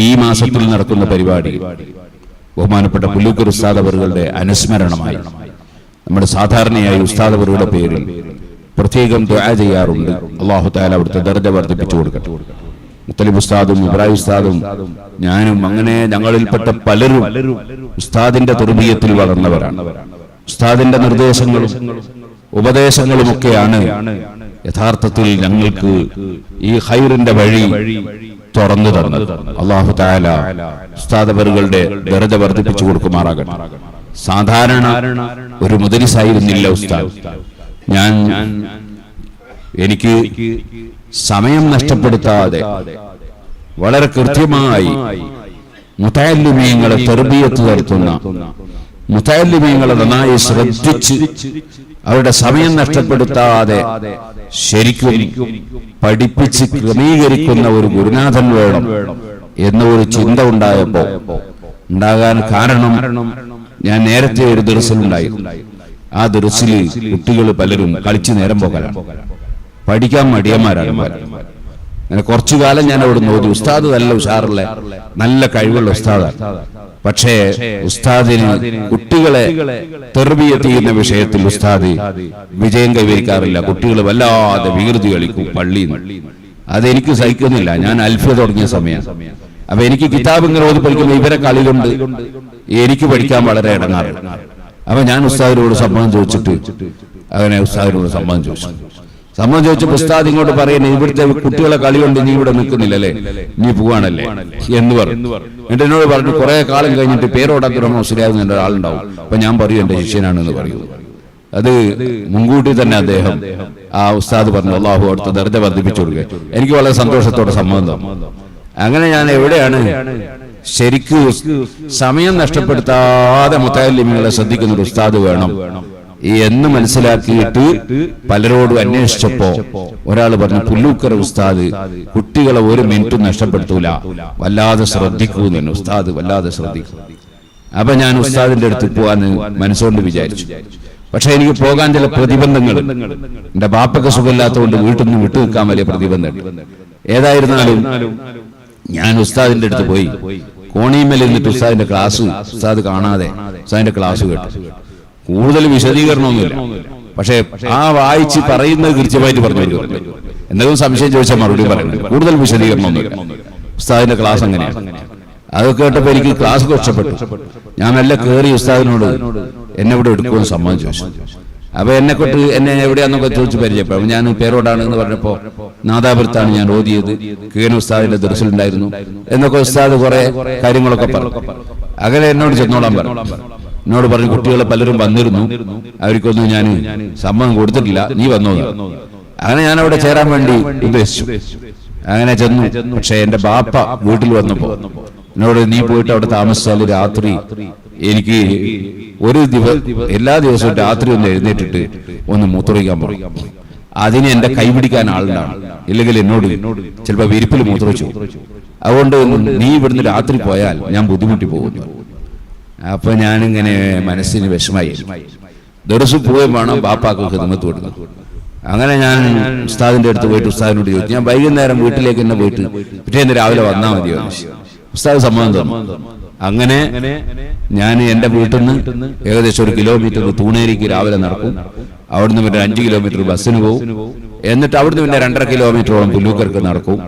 ഈ മാസത്തിൽ നടക്കുന്ന പരിപാടി ബഹുമാനപ്പെട്ട പുല്ലൂക്കർ ഉസ്താദ് അവറുകളുടെ അനുസ്മരണമായി നമ്മുടെ സാധാരണയായി ഉസ്താദ് അവറുടെ പേരിൽ പ്രത്യേകം ദുആ ചെയ്യാറുണ്ട്. അള്ളാഹു താല അവിടുത്തെ ദർജ വർദ്ധിപ്പിച്ചു കൊടുക്കട്ടെ. മുത്തലിബ് ഉസ്താദും ഇബ്രാഹിം ഉസ്താദും ഞാനും അങ്ങനെ ഞങ്ങളിൽപ്പെട്ട പലരും ഉസ്താദിന്റെ തുർബീയത്തിൽ വളർന്നവരാണ്. ഉസ്താദിന്റെ നിർദ്ദേശങ്ങളും ഉപദേശങ്ങളുമൊക്കെയാണ് യഥാർത്ഥത്തിൽ ഞങ്ങൾക്ക് ഈ ഹൈറിന്റെ വഴി തുറന്നു തന്നത്. അള്ളാഹു താല ഉസ്താദവറുകളുടെ ദരിത വർദ്ധിപ്പിച്ചു കൊടുക്കുമാറാകട്ടെ. സാധാരണ ഒരു മുദരിസായിരുന്നില്ല ഉസ്താദ്. ഞാൻ എനിക്ക് സമയം നഷ്ടപ്പെടുത്താതെ വളരെ കൃത്യമായി മുത്തയല്ലുമീങ്ങളെ തെർബിയത്ത് നടത്തുന്ന മുത്തയല്ലുമീങ്ങളെ നന്നായി ശ്രദ്ധിച്ച് അവരുടെ സമയം നഷ്ടപ്പെടുത്താതെ ശരിക്കും പഠിപ്പിച്ച് ക്രമീകരിക്കുന്ന ഒരു ഗുരുനാഥൻ വേണം എന്ന ഒരു ചിന്ത ഉണ്ടായപ്പോ ഉണ്ടാകാൻ കാരണം ഞാൻ നേരത്തെ ഒരു ദർശനുണ്ടായിരുന്നു ആ ദർശിൽ കുട്ടികൾ പലരും കളിച്ച് നേരം പോകലാണ് പഠിക്കാൻ മടിയന്മാരാണ്. അങ്ങനെ കുറച്ചു കാലം ഞാൻ അവിടെ നോക്കി ഉസ്താദ് നല്ല ഉഷാറുള്ള നല്ല കഴിവുള്ള ഉസ്താദാണ്. പക്ഷേ ഉസ്താദിന് കുട്ടികളെ തെർബിയത്ത് ചെയ്യുന്ന വിഷയത്തിൽ ഉസ്താദ് വിജയം കൈവരിക്കാറില്ല. കുട്ടികൾ വല്ലാതെ വികൃതി കളിക്കും നിന്ന്. അതെനിക്ക് സഹിക്കുന്നില്ല. ഞാൻ അൽഫ തുടങ്ങിയ സമയം. അപ്പൊ എനിക്ക് കിതാബ് ഇങ്ങനെ ഓതി പഠിക്കുന്ന ഇവരെ കളി കൊണ്ട് എനിക്ക് പഠിക്കാൻ വളരെ ഇടങ്ങാറ്. അപ്പൊ ഞാൻ ഉസ്താദിനോട് സമ്മതം ചോദിച്ചിട്ട് അങ്ങനെ ഉസ്താദിനോട് സമ്മതം ചോദിച്ചു. സമ്മതം ചോദിച്ച പുസ്താദ് ഇങ്ങോട്ട് പറയുന്നത് ഇവിടുത്തെ കുട്ടികളെ കളി കൊണ്ട് നീ ഇവിടെ നിൽക്കുന്നില്ലല്ലേ നീ പോവാണല്ലേ? എന്ന് പറഞ്ഞു. എന്നിട്ട് എന്നോട് പറഞ്ഞു കുറെ കാലം കഴിഞ്ഞിട്ട് പേരോടാക്കുന്ന മുസ്ലിയാകുന്ന എന്റെ ആളുണ്ടാവും. അപ്പൊ ഞാൻ പറയും എന്റെ ശിഷ്യനാണെന്ന് പറയൂ. അത് മുൻകൂട്ടി തന്നെ അദ്ദേഹം ആ ഉസ്താദ് പറഞ്ഞു അള്ളാഹു അവിടുത്തെ ദർജ വർദ്ധിപ്പിച്ചു കൊടുക്കുക എനിക്ക് വളരെ സന്തോഷത്തോടെ സമ്മതം അങ്ങനെ ഞാൻ എവിടെയാണ്? ശരിക്കും സമയം നഷ്ടപ്പെടുത്താതെ മുത്താലിമികളെ ശ്രദ്ധിക്കുന്ന ഒരു ഉസ്താദ് വേണം. എന്ന് മനസ്സിലാക്കിയിട്ട് പലരോടും അന്വേഷിച്ചപ്പോ ഒരാൾ പറഞ്ഞു പുല്ലൂക്കര ഉസ്താദ് കുട്ടികളെ ഒരു മിനിറ്റും നഷ്ടപ്പെടുത്തൂല. വല്ലാതെ ശ്രദ്ധിക്കൂ തന്നെ ഉസ്താദ് വല്ലാതെ ശ്രദ്ധിക്കൂ. അപ്പൊ ഞാൻ ഉസ്താദിന്റെ അടുത്ത് പോവാന്ന് മനസ്സുകൊണ്ട് വിചാരിച്ചു. പക്ഷെ എനിക്ക് പോകാൻ ചില പ്രതിബന്ധങ്ങൾ എന്റെ ബാപ്പൊക്കെ സുഖമില്ലാത്തതുകൊണ്ട് വീട്ടിൽ നിന്ന് വിട്ടു നിൽക്കാൻ വലിയ പ്രതിബന്ധം. ഏതായിരുന്നാലും ഞാൻ ഉസ്താദിന്റെ അടുത്ത് പോയി. ഇരുന്നിട്ട് ഉസ്താദിന്റെ ക്ലാസ് ഉസ്താദ് കാണാതെ ഉസ്താദിന്റെ ക്ലാസ് കേട്ടു. കൂടുതൽ വിശദീകരണമൊന്നുമില്ല. പക്ഷേ ആ വായിച്ച് പറയുന്നത് കൃത്യമായിട്ട് പറഞ്ഞു എന്തെങ്കിലും സംശയം ചോദിച്ചാൽ മറുപടി പറയുന്നത് കൂടുതൽ വിശദീകരണമൊന്നുമില്ല. ഉസ്താദിന്റെ ക്ലാസ് അങ്ങനെയാണ്. അതൊക്കെ കേട്ടപ്പോ എനിക്ക് ക്ലാസ് കൊച്ചപ്പെട്ടു ഞാൻ നല്ല കയറി ഉസ്താദിനോട് എന്നെ ഇവിടെ എടുക്കുമെന്ന് സമ്മതം ചോദിച്ചു അപ്പൊ എന്നെ കൊണ്ട് എന്നെ എവിടെയാന്നൊക്കെ ചോദിച്ച് പരിചയപ്പെടും ഞാൻ പേരോടാണ് എന്ന് പറഞ്ഞപ്പോ നാദാപുരത്താണ് ഞാൻ ഓതിയത് കീന ഉസ്താദിന്റെ ദർശനുണ്ടായിരുന്നു എന്നൊക്കെ ഉസ്താദ് കുറെ കാര്യങ്ങളൊക്കെ പറഞ്ഞു. അങ്ങനെ എന്നോട് ചെന്നോളാൻ പറഞ്ഞു. എന്നോട് പറഞ്ഞു കുട്ടികളെ പലരും വന്നിരുന്നു. അവർക്കൊന്നും ഞാൻ സമ്മതം കൊടുത്തിട്ടില്ല. നീ വന്നോ അങ്ങനെ ഞാൻ അവിടെ ചേരാൻ വേണ്ടി ഉദ്ദേശിച്ചു. അങ്ങനെ ചെന്നു. പക്ഷെ എന്റെ ബാപ്പ വീട്ടിൽ വന്നപ്പോ എന്നോട് നീ പോയിട്ട് അവിടെ താമസിച്ചാൽ രാത്രി എനിക്ക് ഒരു ദിവസം എല്ലാ ദിവസവും രാത്രി ഒന്ന് എഴുന്നേറ്റിട്ട് ഒന്ന് മൂത്രമൊഴിക്കാൻ പറയും അതിന് എന്റെ കൈപിടിക്കാൻ ആളുണ്ടാണ് ഇല്ലെങ്കിൽ എന്നോട് ചിലപ്പോ വിരിപ്പിൽ മൂത്രമൊഴിച്ചു. അതുകൊണ്ട് നീ ഇവിടുന്ന് രാത്രി പോയാൽ ഞാൻ ബുദ്ധിമുട്ടി പോകുന്നു. അപ്പൊ ഞാനിങ്ങനെ മനസ്സിന് വിഷമായി. ദിവസം പോയി വേണം ബാപ്പാക്ക് ഹിദമത്ത് കൊടുക്കും അങ്ങനെ ഞാൻ ഉസ്താദിന്റെ അടുത്ത് പോയിട്ട് ഉസ്താദിനോട് ചോദിച്ചു. ഞാൻ വൈകുന്നേരം വീട്ടിലേക്ക് തന്നെ പോയിട്ട് പിറ്റേന്ന് രാവിലെ വന്നാൽ മതി ഉസ്താദ് സമ്മതം തന്നു. അങ്ങനെ ഞാൻ എന്റെ വീട്ടിൽ നിന്ന് ഏകദേശം ഒരു കിലോമീറ്റർ തൂണേരിക്ക് രാവിലെ നടക്കും. അവിടുന്ന് പിന്നെ അഞ്ച് കിലോമീറ്റർ ബസ്സിന് പോകും. എന്നിട്ട് അവിടുന്ന് പിന്നെ രണ്ടര കിലോമീറ്ററോളം പുല്ലൂക്കർക്ക് നടക്കും.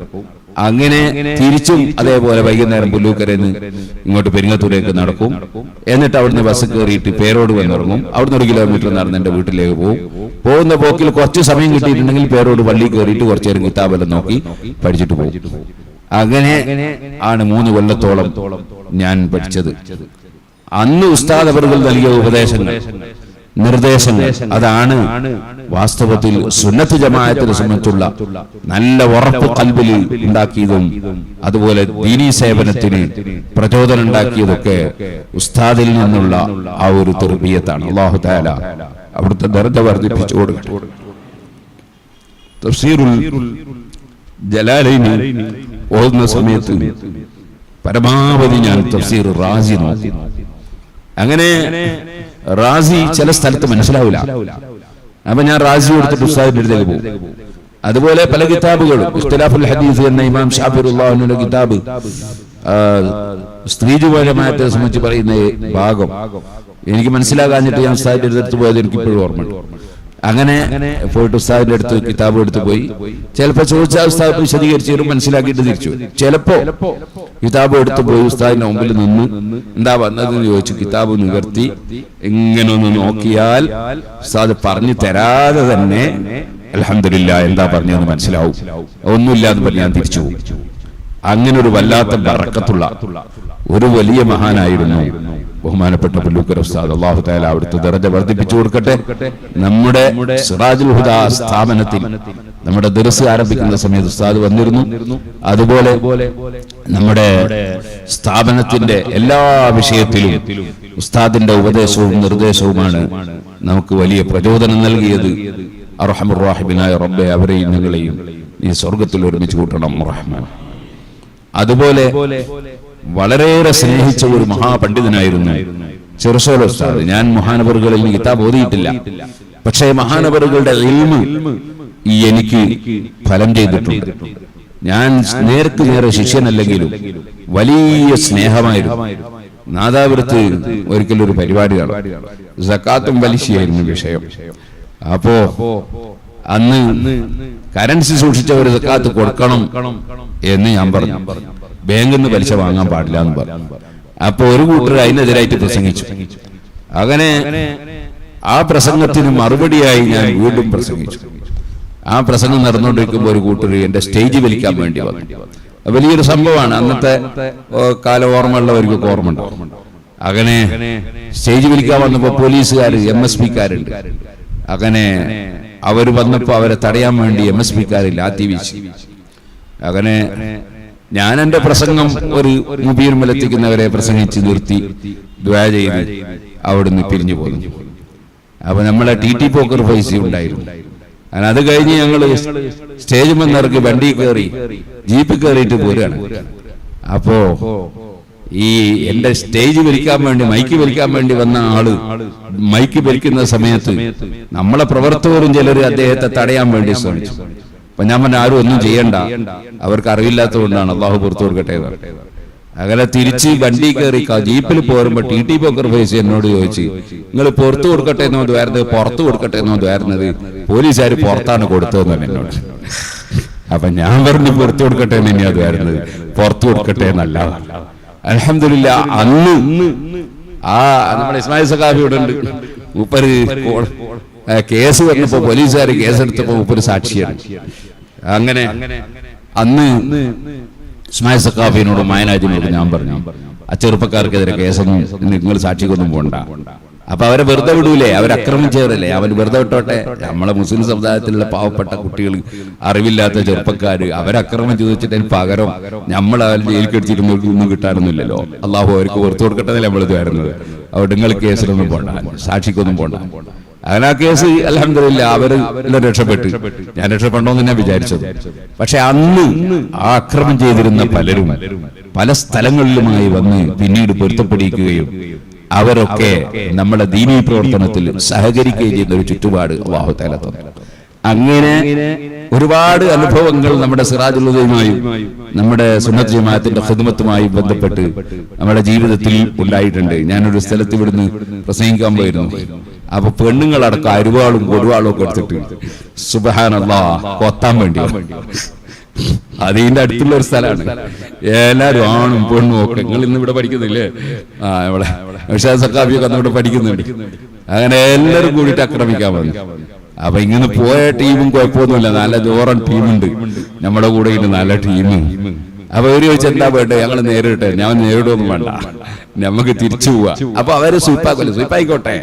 അങ്ങനെ തിരിച്ചും അതേപോലെ വൈകുന്നേരം പുല്ലൂക്കരയിൽ നിന്ന് ഇങ്ങോട്ട് പെരിങ്ങത്തൂരേക്ക് നടക്കും. എന്നിട്ട് അവിടുന്ന് ബസ് കയറിയിട്ട് പേരോട് വന്ന് വന്നിറങ്ങും അവിടുന്ന് ഒരു കിലോമീറ്റർ നടന്ന് എന്റെ വീട്ടിലേക്ക് പോകും. പോകുന്ന പോക്കിൽ കുറച്ച് സമയം കിട്ടിയിട്ടുണ്ടെങ്കിൽ പേരോട് വള്ളി കയറിയിട്ട് കുറച്ച് നേരം കിതാബെല്ലാം നോക്കി പഠിച്ചിട്ട് പോകും. അങ്ങനെ ആണ് മൂന്ന് കൊല്ലത്തോളം ഞാൻ പഠിച്ചത്. അന്ന് ഉസ്താദ് അവർകൾ നൽകിയ ഉപദേശങ്ങൾ. നിർദ്ദേശങ്ങൾ. അതാണ് വാസ്തവത്തിൽ സുന്നത്ത് ജമാഅത്തിനെ സംബന്ധിച്ചുള്ള നല്ല ഉറപ്പ് കൽബിൽ ഉണ്ടാക്കിയതും അതുപോലെ ദീനി സേവനത്തിന് പ്രചോദനം ഉണ്ടാക്കിയതൊക്കെ ഉസ്താദിൽ നിന്നുള്ള ആ ഒരു തെർബീയത്താണ്. അള്ളാഹു താല അവിടുത്തെ ദർജ വർദ്ധിപ്പിച്ചു കൊടുക്കട്ടെ. തഫ്സീറുൽ ജലാലൈനി ഓതുന്ന സമയത്ത് പരമാവധി ഞാൻ തഫ്സീർ റാസി നോക്കി അങ്ങനെ റാസി ചില സ്ഥലത്ത് മനസ്സിലാവില്ല അപ്പൊ ഞാൻ റാസി കൊടുത്തിട്ട് ഉസ്താദിന്റെ അടുത്തേക്ക് പോകും. അതുപോലെ പല കിതാബുകളും ഇഖ്തിലാഫുൽ ഹദീസ് എന്ന ഇമാം ഷാഫിറുല്ലാഹിന്റെ കിതാബ് ആ, സ്ത്രീജുപരമായിട്ട് സംബന്ധിച്ച് പറയുന്ന ഭാഗം. എനിക്ക് മനസ്സിലാകാഞ്ഞിട്ട് ഞാൻ ഉസ്താദിന്റെ അടുത്ത് പോയത് എനിക്ക് ഇപ്പോഴും ഓർമ്മയുണ്ട്. അങ്ങനെ പോയിട്ട് ഉസ്താദിന്റെ അടുത്ത് കിതാബ് എടുത്തു പോയി. ചിലപ്പോ ചോദിച്ചാൽ ഉസ്താദ് വിശദീകരിച്ച് തരും മനസ്സിലാക്കിയിട്ട് തിരിച്ചു. ചിലപ്പോ കിതാബ് എടുത്തു പോയി ഉസ്താദിന്റെ മുമ്പിൽ നിന്ന് എന്താ വന്നതെന്ന് ചോദിച്ചു കിതാബ് നിവർത്തി ഇങ്ങനെ ഒന്ന് നോക്കിയാൽ ഉസ്താദ് പറഞ്ഞു തരാതെ തന്നെ അലഹമില്ല എന്താ പറഞ്ഞതെന്ന് മനസ്സിലാവും. ഒന്നുമില്ല എന്ന് ഞാൻ തിരിച്ചു അങ്ങനെ ഒരു വല്ലാത്ത ബറക്കത്തുള്ള ഒരു വലിയ മഹാനായിരുന്നു ബഹുമാനപ്പെട്ട പുല്ലൂക്കർ ഉസ്താദ് അള്ളാഹു താല അവിടുത്തെ ദർജ വർദ്ധിപ്പിച്ചു കൊടുക്കട്ടെ. നമ്മുടെ സിറാജുൽ ഹുദ സ്ഥാപനത്തിൽ നമ്മുടെ ദർസ് ആരംഭിക്കുന്ന സമയത്ത് ഉസ്താദ് വന്നിരുന്നു. അതുപോലെ നമ്മുടെ സ്ഥാപനത്തിന്റെ എല്ലാ വിഷയത്തിലും ഉസ്താദിന്റെ ഉപദേശവും നിർദ്ദേശവുമാണ് നമുക്ക് വലിയ പ്രചോദനം നൽകിയത്. അർഹമുറാഹിബിനായ റബ്ബെ അവരെയും നിങ്ങളെയും ഈ സ്വർഗത്തിൽ ഒരുമിച്ച് കൂട്ടണം. റഹ്മാൻ. അതുപോലെ വളരെയേറെ സ്നേഹിച്ച ഒരു മഹാപണ്ഡിതനായിരുന്നു ചെറുസോല ഉസ്താദ്. ഞാൻ മഹാനവറുകളിൽ കിതാബ് ഓതിയിട്ടില്ല. പക്ഷേ മഹാനവറുകളുടെ എനിക്ക് ഫലം ചെയ്തിട്ടുണ്ട്. ഞാൻ നേർക്ക് നേരെ ശിഷ്യനല്ലെങ്കിലും വലിയ സ്നേഹമായിരുന്നു. നാദാപുരത്ത് ഒരു പരിപാടി നടന്നു സക്കാത്തും പലിശയായിരുന്നു വിഷയം. അപ്പോ അന്ന് കറൻസി സൂക്ഷിച്ച ഒരു സക്കാത്ത് കൊടുക്കണം എന്ന് ഞാൻ പറഞ്ഞു. ബാങ്കിൽ നിന്ന് പലിശ വാങ്ങാൻ പാടില്ല എന്ന് പറഞ്ഞു. അപ്പൊ ഒരു കൂട്ടർ അതിനെതിരായിട്ട് പ്രസംഗിച്ചു. അങ്ങനെ ആ പ്രസംഗത്തിന് മറുപടിയായി ഞാൻ വീണ്ടും പ്രസംഗിച്ചു. ആ പ്രസംഗം നടന്നുകൊണ്ടിരിക്കുമ്പോൾ ഒരു കൂട്ടർ എന്റെ സ്റ്റേജ് വലിക്കാൻ വേണ്ടി വന്നു. വലിയൊരു സംഭവമാണ്. അന്നത്തെ കാല കാല ഓർമ്മയുള്ളവർക്കൊക്കെ ഓർമ്മ ഉണ്ടാവും അങ്ങനെ സ്റ്റേജ് വിളിക്കാൻ വന്നപ്പോ പോലീസുകാർ എം എസ് പിക്കാരുണ്ട്. അങ്ങനെ അവർ വന്നപ്പോൾ അവരെ തടയാൻ വേണ്ടി എം എസ് പിക്കാരിൽ ലാത്തി വീശി അങ്ങനെ ഞാൻ എന്റെ പ്രസംഗം ഒരു മുബീർമലെത്തിക്കുന്നവരെ പ്രസംഗിച്ച് നിർത്തി ദ്വാ ചെയ്ത് അവിടുന്ന് പിരിഞ്ഞു പോന്നു. അപ്പൊ നമ്മളെ ടി ടി പോക്കർ പൈസ ഉണ്ടായിരുന്നു. അങ്ങനെ അത് കഴിഞ്ഞ് ഞങ്ങൾ സ്റ്റേജ് ഇറക്കി വണ്ടി കയറി ജീപ്പ് കയറിയിട്ട് പോരുകയാണ്. അപ്പോ ഈ എന്റെ സ്റ്റേജ് വലിക്കാൻ വേണ്ടി മൈക്ക് വലിക്കാൻ വേണ്ടി വന്ന ആൾ മൈക്ക് വലിക്കുന്ന സമയത്ത് നമ്മളെ പ്രവർത്തകരും ചിലർ അദ്ദേഹത്തെ തടയാൻ വേണ്ടി ശ്രമിച്ചു. അപ്പൊ ഞാൻ പറഞ്ഞ ആരും ഒന്നും ചെയ്യണ്ട. അവർക്ക് അറിവില്ലാത്തതുകൊണ്ടാണ് അള്ളാഹു പുറത്തു കൊടുക്കട്ടെ. അങ്ങനെ തിരിച്ച് വണ്ടി കയറി ജീപ്പിൽ പോരുമ്പോ ടി ടി പോക്കർ ഫേസ് എന്നോട് ചോദിച്ചു നിങ്ങൾ പുറത്തു കൊടുക്കട്ടെ എന്നോ ദ്വാരുന്നത് പുറത്തു കൊടുക്കട്ടെ എന്നോ ദ്വാരുന്നത്? പോലീസുകാർ പുറത്താണ് കൊടുത്തതെന്ന് എന്നോട്. അപ്പൊ ഞാൻ പറഞ്ഞു പുറത്തു കൊടുക്കട്ടെ എന്ന് തന്നെയാ ദ്വാരുന്നത്? പുറത്തു കൊടുക്കട്ടെ എന്നല്ല. അലഹമില്ല അന്ന്. ആ നമ്മുടെ ഇസ്മായിൽ സഖാഫി ഇവിടെ ഉണ്ട് ഉപ്പര് കേസ് വന്നപ്പോ പോലീസുകാർ കേസെടുത്തപ്പോ ഉപ്പര് സാക്ഷിയാണ്. അങ്ങനെ അന്ന് ഇസ്മായിൽ സഖാഫിനോട് മായനാജിനോട് ഞാൻ പറഞ്ഞു ആ ചെറുപ്പക്കാർക്കെതിരെ കേസൊന്നും നിങ്ങൾ സാക്ഷിക്കൊന്നും പോണ്ട. അപ്പൊ അവരെ വെറുതെ വിടൂലേ? അവർ ആക്രമിച്ചവരല്ലേ അവൻ വെറുതെ വിട്ടോട്ടെ? നമ്മളെ മുസ്ലിം സമുദായത്തിലുള്ള പാവപ്പെട്ട കുട്ടികൾ അറിവില്ലാത്ത ചെറുപ്പക്കാര് അവരക്രമം ചോദിച്ചിട്ട് പകരം നമ്മൾ അവരെ ജയിലിൽ കടിച്ചിട്ട് ഒന്നും കിട്ടാനൊന്നുമില്ലല്ലോ. അള്ളാഹു അവർക്ക് പുറത്തു കൊടുക്കട്ടെ നമ്മൾ ഇത് വരുന്നത് അവിടെ നിങ്ങൾ കേസിലൊന്നും പോണ്ട. സാക്ഷിക്കൊന്നും പോണ്ട. അങ്ങനെ ആ കേസ് അലഹമില്ല അവർ രക്ഷപ്പെട്ടു. ഞാൻ രക്ഷപ്പെടണമെന്ന് ഞാൻ വിചാരിച്ചത്. പക്ഷെ അന്ന് ആ ആക്രമം ചെയ്തിരുന്ന പലരും പല സ്ഥലങ്ങളിലുമായി വന്ന് പിന്നീട് പൊരുത്തപ്പെടിക്കുകയും അവരൊക്കെ നമ്മുടെ ദീനീ പ്രവർത്തനത്തിൽ സഹകരിക്കുകയും ചെയ്യുന്ന ഒരു ചുറ്റുപാട് അള്ളാഹു തആല തന്നു. അങ്ങനെ ഒരുപാട് അനുഭവങ്ങൾ നമ്മുടെ സിറാജുള്ളതുമായും നമ്മുടെ സുന്നത്ത് ജമാഅത്തിന്റെ ഖിദ്മത്തുമായി ബന്ധപ്പെട്ട് നമ്മുടെ ജീവിതത്തിൽ ഉണ്ടായിട്ടുണ്ട്. ഞാനൊരു സ്ഥലത്ത് ഇവിടുന്ന് പ്രസംഗിക്കാൻ പോയിരുന്നു. അപ്പൊ പെണ്ണുങ്ങളടക്കം അരുവാളും കൊടുവാളും ഒക്കെ എടുത്തിട്ട് സുബഹാനല്ലാ കൊത്താൻ വേണ്ടി അതിന്റെ അടുത്തുള്ള ഒരു സ്ഥലമാണ്. എല്ലാരും ആണും പെണ്ണും ഒക്കെ. നിങ്ങൾ ഇന്ന് ഇവിടെ പഠിക്കുന്നില്ലേ? ആ ഇവിടെ. പക്ഷേ സക്കാബിയൊക്കെ അന്ന് ഇവിടെ പഠിക്കുന്നുണ്ട്. അങ്ങനെ എല്ലാരും കൂടിയിട്ട് ആക്രമിക്കാൻ വന്നു. അപ്പൊ ഇങ്ങനെ പോയ ടീമും കുഴപ്പമൊന്നുമില്ല. നല്ല ജോറൻ ടീമുണ്ട്. നമ്മുടെ കൂടെ ഇന്ന് നല്ല ടീം. അപ്പൊ അവർ ചോദിച്ചെന്താ വേണ്ടത് ഞങ്ങൾ നേരിട്ടെ ഞാൻ നേരിടുമൊന്നും വേണ്ട. നമുക്ക് തിരിച്ചു പോവാ. അപ്പൊ അവർ സ്വീപ്പാക്കല്ലോ സൂപ്പായിക്കോട്ടെ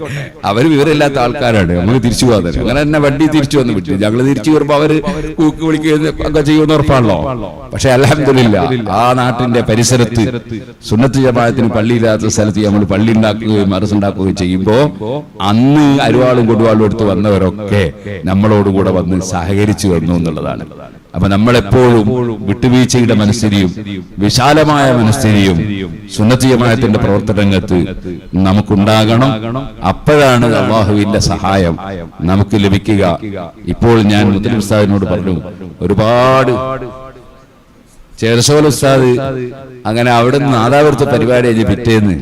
അവർ വിവരമില്ലാത്ത ആൾക്കാരാണ്. നമുക്ക് തിരിച്ചു പോകാതെ അങ്ങനെ തന്നെ വണ്ടി തിരിച്ചു വന്ന് വിട്ടു. ഞങ്ങൾ തിരിച്ചു വരുമ്പോ അവർ കൂക്ക് വിളിക്കുകയും ഒക്കെ ചെയ്യുമെന്ന് ഉറപ്പാണല്ലോ? പക്ഷെ അലഹമില്ല ആ നാട്ടിന്റെ പരിസരത്ത് സുന്നത്ത് ജമാഅത്തിന് പള്ളിയില്ലാത്ത സ്ഥലത്ത് നമ്മൾ പള്ളി ഉണ്ടാക്കുകയും മറസുണ്ടാക്കുകയും ചെയ്യുമ്പോ അന്ന് അരുവാളും കൊടുവാളും എടുത്ത് വന്നവരൊക്കെ നമ്മളോടുകൂടെ വന്ന് സഹകരിച്ചു വന്നു എന്നുള്ളതാണ്. അപ്പൊ നമ്മളെപ്പോഴും വിട്ടുവീഴ്ചയുടെ മനസ്ഥിതിയും വിശാലമായ മനസ്ഥിതിയും സുന്നതീയമായത്തിന്റെ പ്രവർത്തനരംഗത്ത് നമുക്കുണ്ടാകണം. അപ്പോഴാണ് അള്ളാഹുവിന്റെ സഹായം നമുക്ക് ലഭിക്കുക. ഇപ്പോൾ ഞാൻ മുദ്ര ഉസ്താദിനോട് പറഞ്ഞു ഒരുപാട് ചേർസോൽ ഉസ്താദ് അങ്ങനെ അവിടെ നിന്ന് നാദാപുരത്ത് പരിപാടി കഴിഞ്ഞ് പിറ്റേന്ന്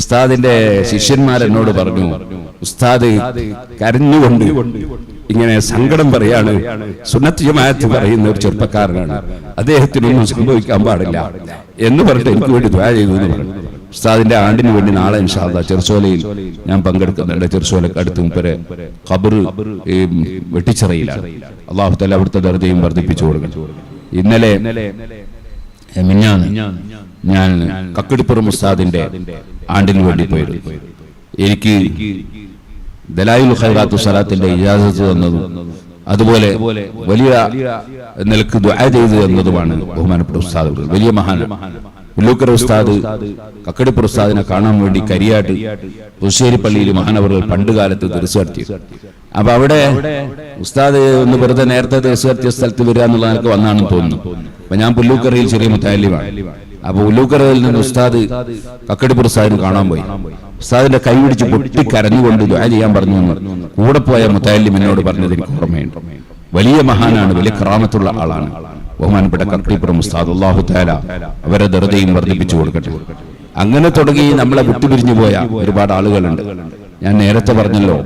ഉസ്താദിന്റെ ശിഷ്യന്മാരെന്നോട് പറഞ്ഞു ഉസ്താദ് കരഞ്ഞുകൊണ്ട് ഇങ്ങനെ സങ്കടം പറയാണ്. സുന്നത്ത് ജമാഅത്ത് പറയുന്ന ഒരു ചെറുപ്പക്കാരനാണ്. അദ്ദേഹത്തിനൊന്നും സംഭവിക്കാൻ പാടില്ല. എന്ന് പറഞ്ഞിട്ട് എനിക്ക് വേണ്ടി ദ്വാ ചെയ്തു എന്ന് പറഞ്ഞു. ഉസ്താദിന്റെ ആണ്ടിന് വേണ്ടി നാളെ ഇൻഷാല്ല ചെറുസോലയിൽ ഞാൻ പങ്കെടുക്കുന്നുണ്ട്. ചെറുസോലക്ക് അടുത്ത് മുപ്പര് ഖബർ വെട്ടിച്ചിറയിലാണ്. അള്ളാഹു തല അവിടുത്തെ ദർജയും വർദ്ധിപ്പിച്ചു കൊടുക്കണം. ഇന്നലെ മിഞ്ഞാന്ന് ഞാൻ കക്കടിപ്പുറം ഉസ്താദിന്റെ ആണ്ടിന് വേണ്ടി പോയിരുന്നു എനിക്ക് ദലായുൽ ഖൈറാത്തു സലാത്തിന്റെ ഇജാസത്ത് തന്നതും അതുപോലെ വലിയ നിലയ്ക്ക് ദുആ ചെയ്തു തന്നതുമാണ് ബഹുമാനപ്പെട്ട ഉസ്താദ് വലിയ മഹാൻ. ഉല്ലൂക്കര ഉസ്താദ് കക്കടിപ്പുറ ഉസ്താദിനെ കാണാൻ വേണ്ടി കരിയാട്ട് പുതുശ്ശേരി പള്ളിയിൽ മഹാനവറുകൾ പണ്ട് കാലത്ത് ദർസ് അപ്പൊ അവിടെ ഉസ്താദ് ഒന്ന് വെറുതെ നേരത്തെ ദർസ് സ്ഥലത്ത് വരിക എന്നുള്ള നിനക്ക് വന്നാണെന്ന് തോന്നുന്നു. അപ്പൊ ഞാൻ പുല്ലൂക്കറിയിൽ ചെറിയ മുത്താലിമാണ് അപ്പൊ ഉല്ലൂക്കരയിൽ നിന്ന് ഉസ്താദ് കക്കടിപ്പുറ സാഹിന് കാണാൻ പോയി. ഉസ്താദിന്റെ കൈ പിടിച്ച് പൊട്ടി കരഞ്ഞുകൊണ്ട് ദുആ ചെയ്യാൻ പറഞ്ഞു എന്ന് കൂടെ പോയ മുത്താലിം എന്നോട് പറഞ്ഞത് എനിക്ക് ഓർമ്മയുണ്ട്. വലിയ മഹാനാണ് വലിയ ക്രാമത്തുള്ള ആളാണ്. ബഹുമാനപ്പെട്ട കക്കടിപ്പുറം ഉസ്താദ് അള്ളാഹു താല അവരെ ദർദയും വർദ്ധിപ്പിച്ചു കൊടുക്കട്ടെ. അങ്ങനെ തുടങ്ങി നമ്മളെ വിട്ടുപിരിഞ്ഞു പോയ ഒരുപാട് ആളുകളുണ്ട്. ഞാൻ നേരത്തെ പറഞ്ഞല്ലോ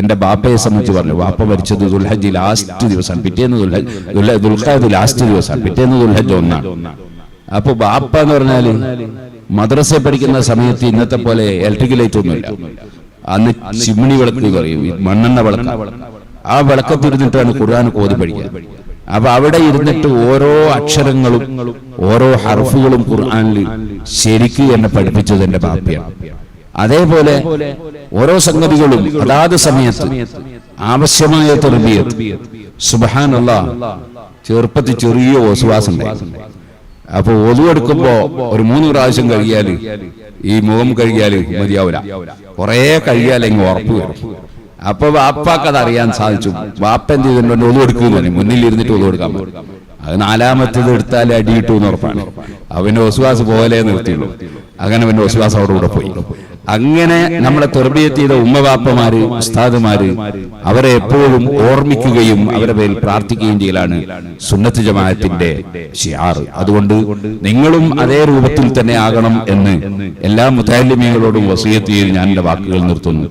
എന്റെ ബാപ്പയെ സംബന്ധിച്ച് പറഞ്ഞു ബാപ്പ മരിച്ചത് ദുൽഹജ് ലാസ്റ്റ് ദിവസം പിറ്റേന്ന് ദുൽഹജ് ദുൽഹജ് ലാസ്റ്റ് ദിവസം പിറ്റേന്ന് ദുൽഹജ് ഒന്നാണ്. അപ്പൊ ബാപ്പ എന്ന് പറഞ്ഞാൽ മദ്രസ പഠിക്കുന്ന സമയത്ത് ഇന്നത്തെ പോലെ ഇലക്ട്രിക് ലൈറ്റ് ഒന്നുമില്ല അന്ന് ചിമ്മിണി വിളക്ക് പറയും. മണ്ണെണ്ണ വിളക്ക്. ആ വിളക്കത്തിരുന്നിട്ടാണ് ഖുർആൻ കോതി പഠിക്കുക. അപ്പൊ അവിടെ ഇരുന്നിട്ട് ഓരോ അക്ഷരങ്ങളും ഓരോ ഹർഫുകളും ഖുർആാനിൽ ശരിക്ക് എന്നെ പഠിപ്പിച്ചത് എന്റെ ബാപ്പയാണ്. അതേപോലെ ഓരോ സംഗതികളും അതാത് സമയത്ത് ആവശ്യമായ തെർബിയത്ത് സുബാനുള്ള ചെറുപ്പത്തിൽ ചെറിയ ഓസുവാസം ഉണ്ടായിരുന്നു അപ്പൊ ഒതു എടുക്കുമ്പോ ഒരു മൂന്ന് പ്രാവശ്യം കഴുകിയാൽ ഈ മുഖം കഴുകിയാൽ മതിയാവൂല കൊറേ കഴുകിയാൽ ഇങ്ങ് ഉറപ്പ് വരും. അപ്പൊ വാപ്പാക്ക് അത് അറിയാൻ സാധിച്ചു. വാപ്പ എന്ത് ചെയ്തിട്ടുണ്ട്? ഒതു എടുക്കുന്നു മുന്നിൽ ഇരുന്നിട്ട് ഒതു എടുക്കാൻ പറ്റും അത് നാലാമത്തേത് എടുത്താൽ അടി കിട്ടുമെന്ന് ഉറപ്പാണ്. അവന്റെ ഒസുവാസ് പോലെ നിർത്തിയുള്ളൂ. അങ്ങനെ അവന്റെ ഒസുവാസ് അവിടെ കൂടെ പോയി. അങ്ങനെ നമ്മളെ തെർബിയത്ത് ചെയ്ത ഉമ്മവാപ്പമാര് ഉസ്താദുമാര് അവരെ എപ്പോഴും ഓർമ്മിക്കുകയും അവരെ പേരിൽ പ്രാർത്ഥിക്കുകയും ചെയ്യലാണ് സുന്നത്ത് ജമാഅത്തിന്റെ ഷിയാർ അതുകൊണ്ട് നിങ്ങളും അതേ രൂപത്തിൽ തന്നെ ആകണം എന്ന് എല്ലാ മുത്താലിമീങ്ങളോടും വസീയത്ത് ചെയ്ത് ഞാൻ എന്റെ വാക്കുകൾ നിർത്തുന്നു.